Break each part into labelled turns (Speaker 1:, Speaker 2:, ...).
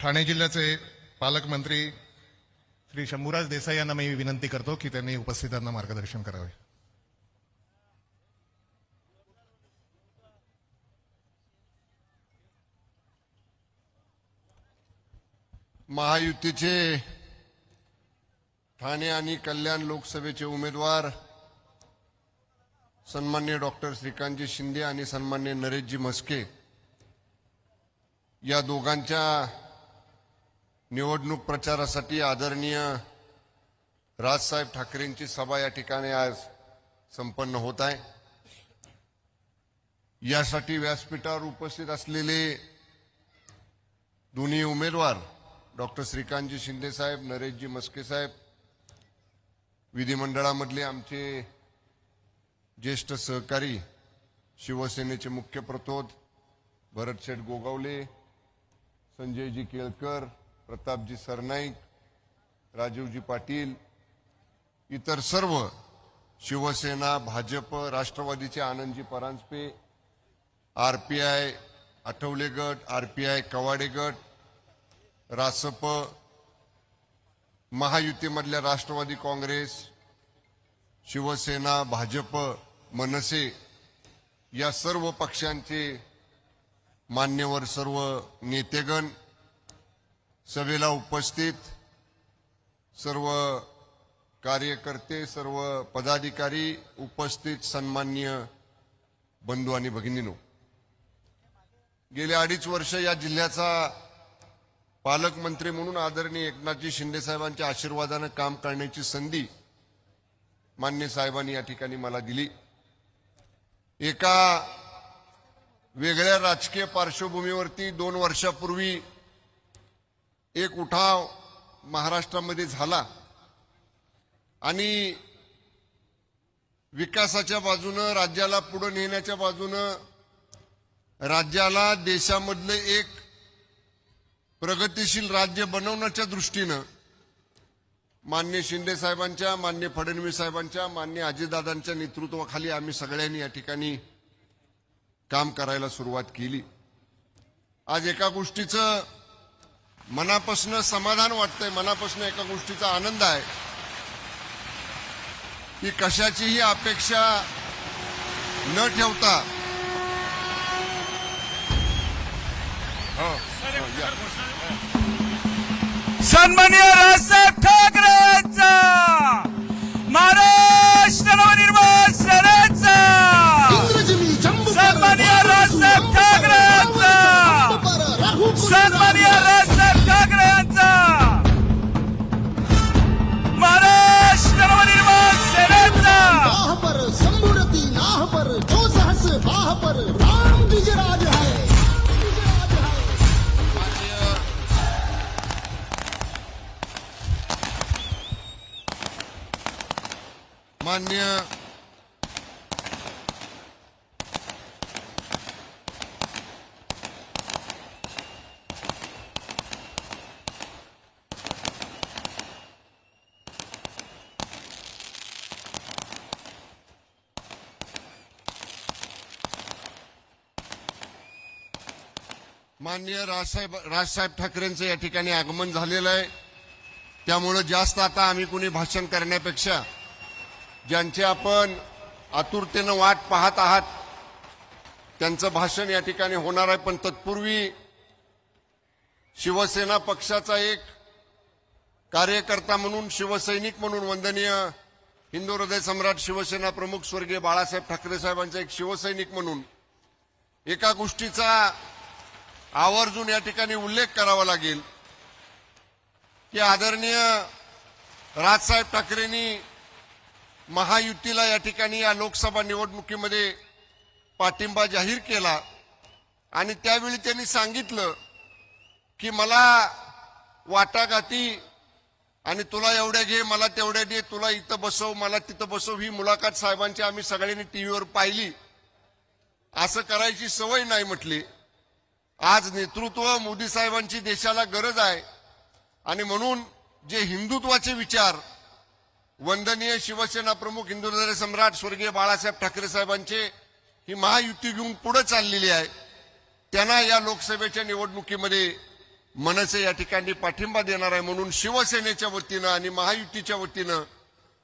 Speaker 1: ठाणे जिल्ह्याचे पालकमंत्री श्री शंभूराज देसाई यांना मी विनंती करतो की त्यांनी उपस्थितांना मार्गदर्शन करावे.
Speaker 2: महायुतीचे ठाणे आणि कल्याण लोकसभेचे उमेदवार सन्मान्य डॉक्टर श्रीकांतजी शिंदे आणि सन्मान्य नरेशजी म्हस्के या दोघांच्या निवडणूक प्रचारासाठी आदरणीय राजसाहेब ठाकरेंची सभा या ठिकाणी आज संपन्न होत आहे. यासाठी व्यासपीठावर उपस्थित असलेले दोन्ही उमेदवार डॉक्टर श्रीकांतजी शिंदे साहेब नरेशजी मस्के साहेब विधिमंडळामधले आमचे ज्येष्ठ सहकारी शिवसेनेचे मुख्य प्रतोद भरत शेठ गोगावले संजयजी केळकर प्रतापजी सरनाईक राजीवजी पाटील इतर सर्व शिवसेना भाजप राष्ट्रवादीचे Anandji Paranjape R P I Athawale गट आर पी आय कवाडे गट रासप महायुतीमधल्या राष्ट्रवादी काँग्रेस शिवसेना भाजप मनसे या सर्व पक्षांचे मान्यवर सर्व नेतेगण सभेला उपस्थित सर्व कार्यकर्ते सर्व पदाधिकारी उपस्थित सन्मान्य बंधू आणि भगिनीनो गेल्या अडीच वर्ष या जिल्ह्याचा पालकमंत्री म्हणून आदरणीय एकनाथजी शिंदे साहेबांच्या आशीर्वादानं काम करण्याची संधी मान्य साहेबांनी या ठिकाणी मला दिली. एका वेगळ्या राजकीय पार्श्वभूमीवरती दोन वर्षापूर्वी एक उठाव महाराष्ट्रामध्ये झाला. आणि विकासाच्या बाजूनं राज्याला पुढे नेण्याच्या बाजूनं राज्याला देशामधलं एक प्रगतीशील राज्य बनवण्याच्या दृष्टीनं मान्य शिंदे साहेबांच्या मान्य फडणवीस साहेबांच्या मान्य अजितदादांच्या नेतृत्वाखाली आम्ही सगळ्यांनी या ठिकाणी काम करायला सुरुवात केली. आज एका गोष्टीचं मनापासून समाधान वाटतंय मनापासून एका गोष्टीचा आनंद आहे. की कशाचीही अपेक्षा न ठेवता. हो, हो
Speaker 3: सन्मान्य राजसाहेब!
Speaker 2: मान्य माननीय राजसाहेब राजसाहेब ठाकरेंचं या ठिकाणी आगमन झालेलं आहे. त्यामुळं जास्त आता आम्ही कुणी भाषण करण्यापेक्षा ज्यांचे आपण आतुरतेनं वाट पाहत आहात त्यांचं भाषण या ठिकाणी होणार आहे. पण तत्पूर्वी शिवसेना पक्षाचा एक कार्यकर्ता म्हणून शिवसैनिक म्हणून वंदनीय हिंदू हृदय सम्राट शिवसेना प्रमुख स्वर्गीय बाळासाहेब ठाकरे साहेबांचा एक शिवसैनिक म्हणून एका गोष्टीचा आवर्जून या ठिकाणी उल्लेख करावा लागेल की आदरणीय राजसाहेब ठाकरेंनी महायुतीला या ठिकाणी या लोकसभा निवडणुकीमध्ये पाठिंबा जाहीर केला. आणि त्यावेळी त्यांनी सांगितलं की मला वाटाघाटी आणि तुला एवढ्या घे मला तेवढ्या दे तुला इथं बसव मला तिथं बसव. ही मुलाखत साहेबांची आम्ही सगळ्यांनी टीव्हीवर पाहिली. असं करायची सवय नाही म्हटली. आज नेतृत्व मोदी साहेबांची देशाला गरज आहे. आणि म्हणून जे हिंदुत्वाचे विचार वंदनीय शिवसेना प्रमुख हिंदू सम्राट स्वर्गीय बाळासाहेब ठाकरे साहेबांचे ही महायुती घेऊन पुढे चाललेली आहे. त्यांना या लोकसभेच्या निवडणुकीमध्ये मनसे या ठिकाणी पाठिंबा देणार आहे म्हणून शिवसेनेच्या वतीनं आणि महायुतीच्या वतीनं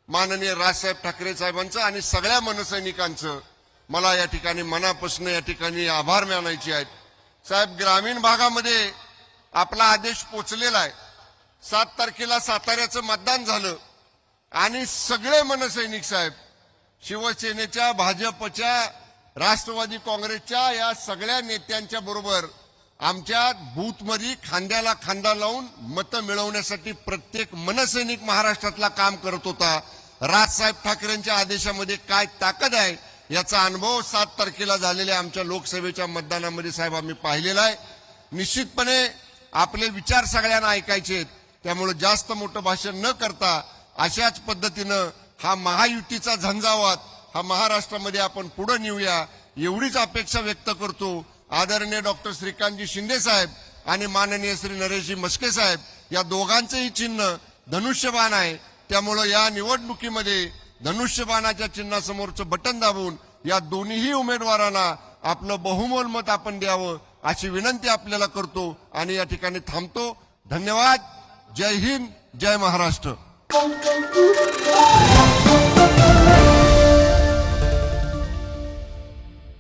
Speaker 2: माननीय राजसाहेब ठाकरे साहेबांचं आणि सगळ्या मनसैनिकांचं मला या ठिकाणी मनापासून या ठिकाणी आभार मानायचे आहेत. साहेब ग्रामीण भागामध्ये आपला आदेश पोचलेला आहे. सात तारखेला साताऱ्याचं मतदान झालं. आणि सगळे मनसैनिक साहेब शिवसेनेच्या भाजपच्या राष्ट्रवादी काँग्रेसच्या या सगळ्या नेत्यांच्या बरोबर आमच्या बूथमध्ये खांद्याला खांदा लावून मतं मिळवण्यासाठी प्रत्येक मनसैनिक महाराष्ट्रातला काम करत होता. राजसाहेब ठाकरेंच्या आदेशामध्ये काय ताकद आहे याचा अनुभव सात तारखेला झालेल्या आमच्या लोकसभेच्या मतदानामध्ये साहेब आम्ही पाहिलेला आहे. निश्चितपणे आपले विचार सगळ्यांना ऐकायचे आहेत. त्यामुळे जास्त मोठं भाषण न करता अशाच पद्धतीनं हा महायुतीचा झंझावात हा महाराष्ट्रामध्ये आपण पुढे नेऊया एवढीच अपेक्षा व्यक्त करतो आदरणीय डॉक्टर श्रीकांतजी शिंदे साहेब आणि माननीय श्री नरेशजी मस्के साहेब. या दोघांचंही चिन्ह धनुष्यबाण आहे. त्यामुळं या निवडणुकीमध्ये धनुष्यबाणाच्या चिन्हासमोरचं बटन दाबून या दोन्हीही उमेदवारांना आपलं बहुमोल मत आपण द्यावं अशी विनंती आपल्याला करतो आणि या ठिकाणी थांबतो. धन्यवाद. जय हिंद जय Maharashtra. Bom, bom, bom, bom.